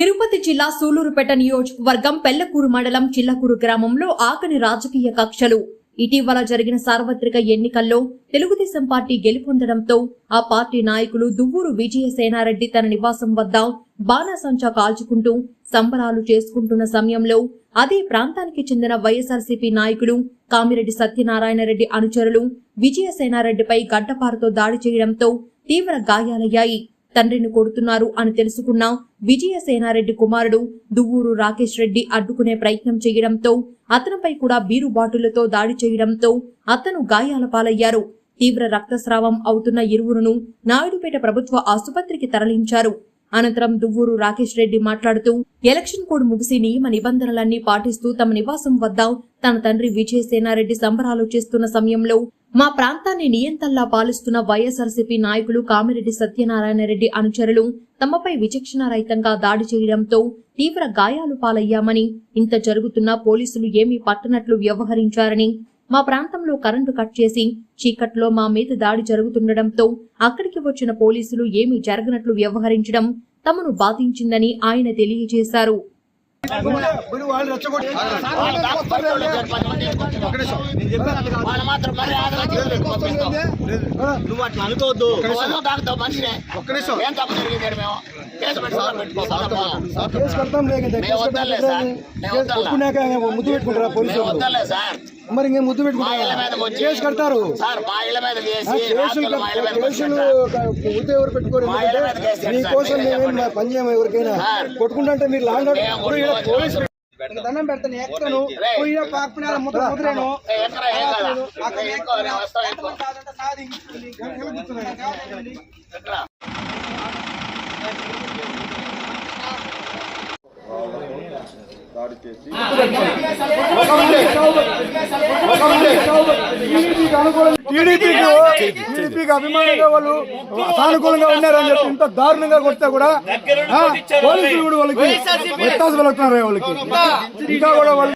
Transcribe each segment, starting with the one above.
తిరుపతి జిల్లా సూలూరుపేట నియోజకవర్గం పెళ్ళకూరు మండలం చిల్లకూరు గ్రామంలో ఆకని రాజకీయ కక్షలు. ఇటీవల జరిగిన సార్వత్రిక ఎన్నికల్లో తెలుగుదేశం పార్టీ గెలుపొందడంతో ఆ పార్టీ నాయకులు దువ్వూరు విజయసేనారెడ్డి తన నివాసం వద్ద బాణాసంచా కాల్చుకుంటూ సంబరాలు చేసుకుంటున్న సమయంలో అదే ప్రాంతానికి చెందిన వైఎస్ఆర్సీపీ నాయకులు కామిరెడ్డి సత్యనారాయణ రెడ్డి అనుచరులు విజయసేనారెడ్డిపై గడ్డపారతో దాడి చేయడంతో తీవ్ర గాయాలయ్యాయి. తండ్రిని కొడుతున్నారు అని తెలుసుకున్న విజయసేనారెడ్డి కుమారుడు దువ్వూరు రాకేష్ రెడ్డి అడ్డుకునే ప్రయత్నం చేయడంతో అతనిపై కూడా బీరు బాటిళ్ళతో దాడి చేయడంతో అతను గాయాల పాలయ్యారు. తీవ్ర రక్తస్రావం అవుతున్న ఇరువురును నాయుడుపేట ప్రభుత్వ ఆసుపత్రికి తరలించారు. అనంతరం దువ్వూరు రాకేష్ రెడ్డి మాట్లాడుతూ ఎలక్షన్ కోడ్ ముగిసి నియమ నిబంధనలన్నీ పాటిస్తూ తమ నివాసం వద్ద తన తండ్రి విజయసేనారెడ్డి సంబరాలు చేస్తున్న సమయంలో మా ప్రాంతాన్ని నియంతల్లా పాలిస్తున్న వైఎస్ఆర్సీపీ నాయకులు కామిరెడ్డి సత్యనారాయణ రెడ్డి అనుచరులు తమపై విచక్షణ రహితంగా దాడి చేయడంతో తీవ్ర గాయాలు పాలయ్యామని ఇంత జరుగుతున్నా పోలీసులు ఏమీ పట్టనట్లు వ్యవహరించారని మా ప్రాంతంలో కరెంటు కట్ చేసి చీకట్లో మా మీద దాడి జరుగుతుండటంతో అక్కడికి వచ్చిన పోలీసులు ఏమీ జరగనట్లు వ్యవహరించడం తమను బాధించిందని ఆయన తెలియజేశారు నువ్వు అట్లా అనుకోవద్దు మనిషినే ఏం తప్పు జరిగింది మేము ముద్దు పెట్టుకుంటారా పోలీసు మేము వాళ్ళు వద్దలే సార్ మరి ఇంకేం ముద్దు పెట్టుకుంటారా? కేసు కడతారు. కేసులు ముద్దు ఎవరు పెట్టుకోరు మా కేసు మేమేం చెప్పండి. పని చేయము ఎవరికైనా. సార్. కొట్టుకుంటుంటే మీరు కొట్టుకోవచ్చు. పోలీసులు దండం పెడతాను పాకుపినాల ముద్ర ముద్రేను ఏ, దాడి చేసి టీడీపీకి అభిమానంగా వాళ్ళు సానుకూలంగా ఉన్నారని చెప్పి ఇంత దారుణంగా కొడితే కూడా పోలీసులు కూడా వాళ్ళకి వ్యత్యాసం వెళ్తున్నారు వాళ్ళకి ఇంకా కూడా వాళ్ళు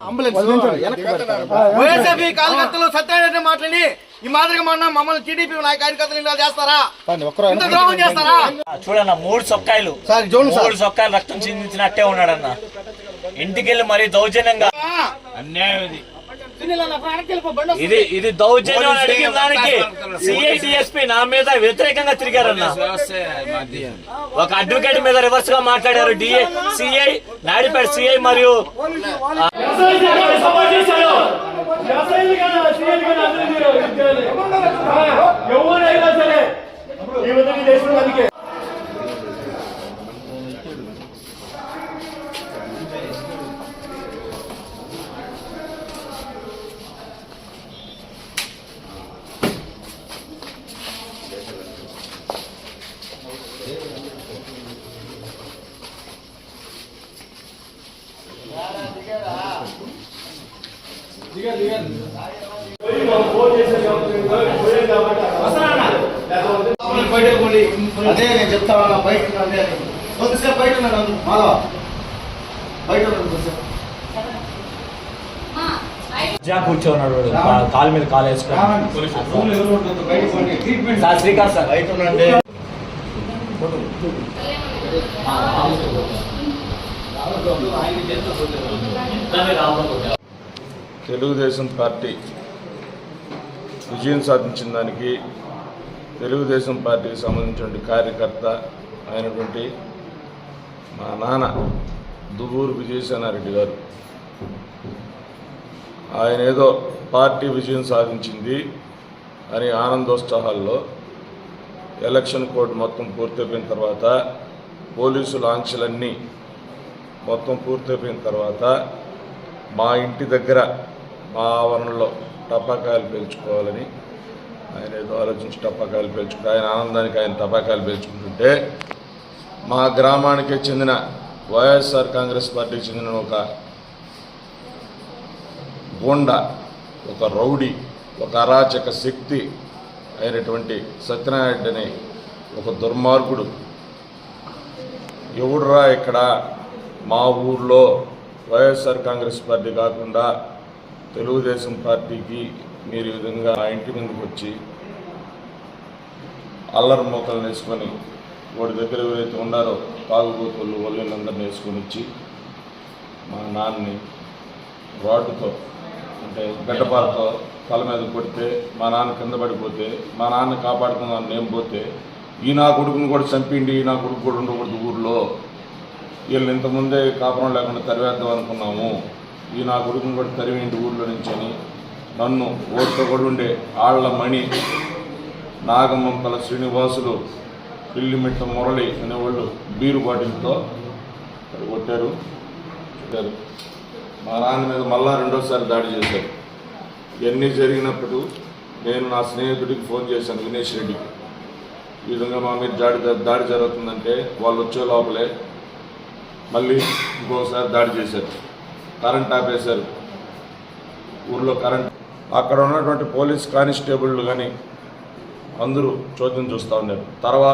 వైఎస్ఆర్పీ కార్యకర్తలు సత్యారెడ్డి ఈ మాదిరిగా మొన్న మమ్మల్ని టీడీపీ నాయ కార్యకర్తలు ఇలా చేస్తారా ఇంత ద్రోహం చేస్తారా చూడన్న మూడు సొక్కాయలు మూడు సొక్కాయలు రక్తం చిందించినట్టే ఉన్నాడన్న ఇంటికెళ్ళి మరీ దౌర్జన్యంగా అన్యాయం ఇది ఇది ఇది దౌర్జన్యం అడిగిన దానికి సిఐ డిఎస్పీ నా మీద వ్యతిరేకంగా తిరిగారన్న. ఒక అడ్వకేట్ మీద రివర్స్గా మాట్లాడారు డిఏ సిఐ నాయుడుపేట సిఐ మరియు అదే నేను చెప్తా ఉన్నా బయట అదే కొద్దిసేపు బయట ఉన్నాను కూర్చోన్నాడు. కాలు మీద కాలు వేసుకొని. సార్ శ్రీకాంత్ సార్ బయట ఉండండి. తెలుగుదేశం పార్టీ విజయం సాధించిన దానికి తెలుగుదేశం పార్టీకి సంబంధించిన కార్యకర్త అయినటువంటి మా నాన్న దువ్వూరు విజయసేనారెడ్డి గారు. ఆయన ఏదో పార్టీ విజయం సాధించింది అని ఆనందోత్సాహాల్లో ఎలక్షన్ కోడ్ మొత్తం పూర్తయిపోయిన తర్వాత పోలీసుల ఆంక్షలన్నీ మొత్తం పూర్తయిపోయిన తర్వాత మా ఇంటి దగ్గర భావనలో ఆవరణలో టపాకాయలు పేల్చుకోవాలని ఆయన ఏదో ఆలోచించి టపాకాయలు పేల్చుకుంటే ఆయన ఆనందానికి ఆయన టపాకాయలు పేల్చుకుంటుంటే మా గ్రామానికి చెందిన వైఎస్ఆర్ కాంగ్రెస్ పార్టీకి చెందిన ఒక గోండా ఒక రౌడీ ఒక అరాచక శక్తి అయినటువంటి సత్యనారాయణ అనే ఒక దుర్మార్గుడు. ఎవడురా ఇక్కడ మా ఊర్లో వైఎస్ఆర్ కాంగ్రెస్ పార్టీ కాకుండా తెలుగుదేశం పార్టీకి మీరు ఈ విధంగా ఆ ఇంటి ముందుకు వచ్చి అల్లరి మూతలు వేసుకొని వాడి దగ్గర ఎవరైతే ఉన్నారో తాగుబోతులు వాళ్ళందరినీ వేసుకొని వచ్చి మా నాన్నని రాడ్డుతో అంటే గడ్డపారతో తల మీద కొడితే మా నాన్న కింద పడిపోతే మా నాన్న కాపాడుకుందాం నేను పోతే ఈ నా కొడుకుని కూడా చంపిండి ఈ నా కొడుకు కూడా ఉండకూడదు ఊర్లో. వీళ్ళు ఇంతకుముందే కాపురం లేకుండా తరివేద్దాం అనుకున్నాము. ఈ నా కొడుకుని కూడా తరివేంటి ఊర్లో నుంచి అని నన్ను ఓట్తో కూడా ఉండే ఆళ్ళ మణి నాగమంపల శ్రీనివాసులు పిల్లిమిట్ట మురళి అనేవాళ్ళు బీరు బాటిల్తో కొట్టారు కొట్టారు మా నాన్న మీద మళ్ళా రెండోసారి దాడి చేశారు. ఇవన్నీ జరిగినప్పుడు నేను నా స్నేహితుడికి ఫోన్ చేశాను వినేష్ రెడ్డికి. ఈ విధంగా మా మీద దాడి దాడి జరుగుతుందంటే వాళ్ళు వచ్చే లోపలే మళ్ళీ ఇంకోసారి దాడి చేశారు. కరెంట్ ఆపేశారు. ఊర్లో కరెంట్ అక్కడ ఉన్నటువంటి పోలీస్ కానిస్టేబుళ్ళు కానీ అందరూ చోద్యం చూస్తూ ఉన్నారు. తర్వాత